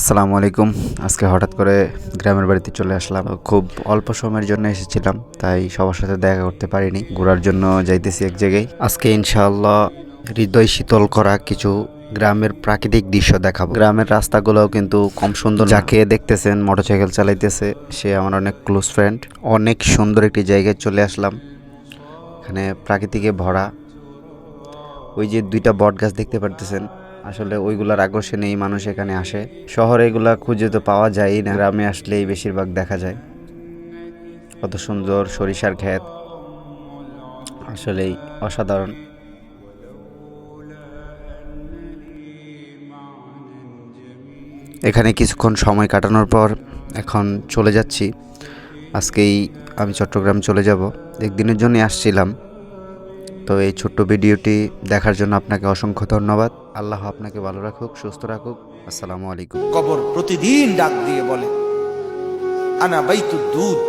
আসসালামু আলাইকুম। আজকে হঠাৎ করে গ্রামের বাড়িতে চলে আসলাম। খুব অল্প সময়ের জন্য এসেছিলাম, তাই সবার সাথে দেখা করতে পারিনি। ঘোরার জন্য যাইতেছি এক জায়গায়। আজকে ইনশাআল্লাহ হৃদয় শীতল করা কিছু গ্রামের প্রাকৃতিক দৃশ্য দেখাবো। গ্রামের রাস্তাগুলোও কিন্তু কম সুন্দর। যাকে দেখতেছেন, মোটরসাইকেল চালাইতেছে, সে আমার অনেক ক্লোজ ফ্রেন্ড অনেক সুন্দর একটি জায়গায় চলে আসলাম। এখানে প্রাকৃতিকে ভরা। ওই যে দুইটা বট গাছ দেখতে পারতেছেন। আসলে ওইগুলার আকর্ষণেই মানুষ এখানে আসে। শহরে এগুলা খুঁজে তো পাওয়া যায়ই না, গ্রামে আসলেই বেশিরভাগ দেখা যায়। কত সুন্দর সরিষার ক্ষেত, আসলেই অসাধারণ। এখানে কিছুক্ষণ সময় কাটানোর পর এখন চলে যাচ্ছি। আজকেই আমি চট্টগ্রাম চলে যাব। একদিনের জন্যই আসছিলাম। তো এই ছোট্ট ভিডিওটি দেখার জন্য আপনাকে অসংখ্য ধন্যবাদ। আল্লাহ আপনাকে ভালো রাখুক, সুস্থ রাখুক। আসসালামু আলাইকুম। কবর প্রতিদিন ডাক দিয়ে বলে, আনা বাইতু দুধ।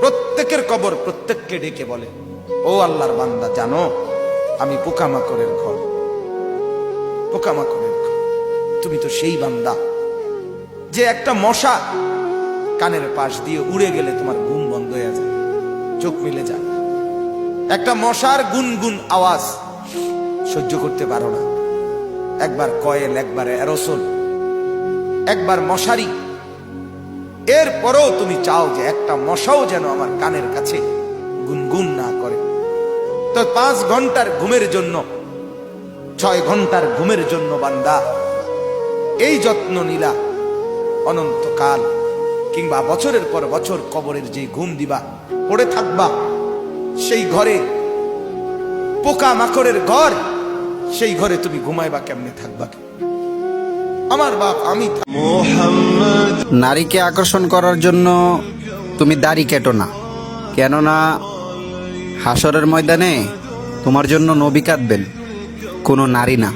প্রত্যেকের কবর প্রত্যেককে ডেকে বলে, ও আল্লাহর বান্দা, জানো, আমি পোকামাকড়ের ঘর। পোকামাকড়ের ঘর। তুমি তো সেই বান্দা যে একটা মশা কানের পাশ দিয়ে উড়ে গেলে তোমার ঘুম বন্ধ হয়ে যায়, চোখ মিলে যায়। একটা মশার গুনগুন আওয়াজ সহ্য করতে পারো না। একবার কয়েল, একবার অ্যারোসোল, একবার মশারি। এরপরেও তুমি চাও যে একটা মশাও যেন আমার কানের কাছে গুনগুন না করে। তো পাঁচ ঘণ্টার ঘুমের জন্য, ছয় ঘণ্টার ঘুমের জন্য বান্দা, এই যত্ন নিলা অনন্তকাল, কিংবা বছরের পর বছর কবরের যে ঘুম দিবা, পড়ে থাকবা। সেই ঘরে পোকা মাকড়ের ঘর সেই ঘরে তুমি ঘুমাইবা কেমনে থাকবা? আমার বাপ আমি নারীকে আকর্ষণ করার জন্য তুমি দাড়ি কেটো না কেননা হাসরের ময়দানে তোমার জন্য নবী কাঁদবেন কোনো নারী না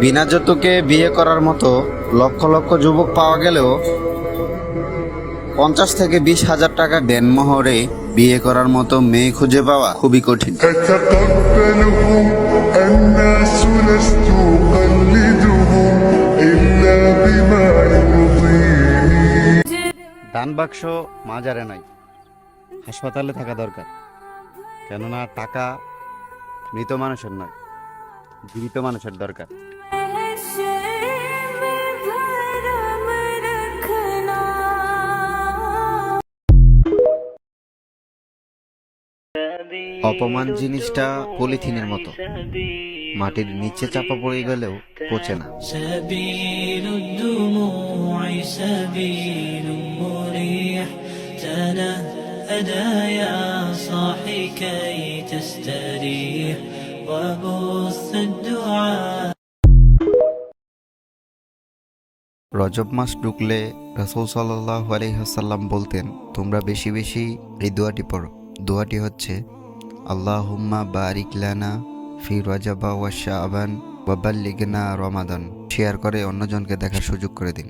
বিনা যৌতুকে বিয়ে করার মতো লক্ষ লক্ষ যুবক পাওয়া গেলেও পঞ্চাশ থেকে বিশ হাজার টাকা ডেনমহরে বিয়ে করার মতো মেয়ে খুঁজে পাওয়া খুবই কঠিন। দান বাক্স মাজারে নাই হাসপাতালে থাকা দরকার। কেননা টাকা মৃত মানুষের নয় জীবিত মানুষের দরকার। অপমান জিনিসটা পলিথিনের মতো। মাটির নিচে চাপা পড়ে গেলেও পচে না। রজব মাস ঢুকলে রাসুল সাল্লাহ আলহাসাল্লাম বলতেন, তোমরা বেশি বেশি এই দোয়াটি পড়ো। দোয়াটি হচ্ছে আল্লাহ হুম্মা বারিকলানা ফি রজাবা ওয়া শাহবান ওয়াবাল্লিগনা রমাদান। শেয়ার করে অন্যজনকে দেখার সুযোগ করে দিন।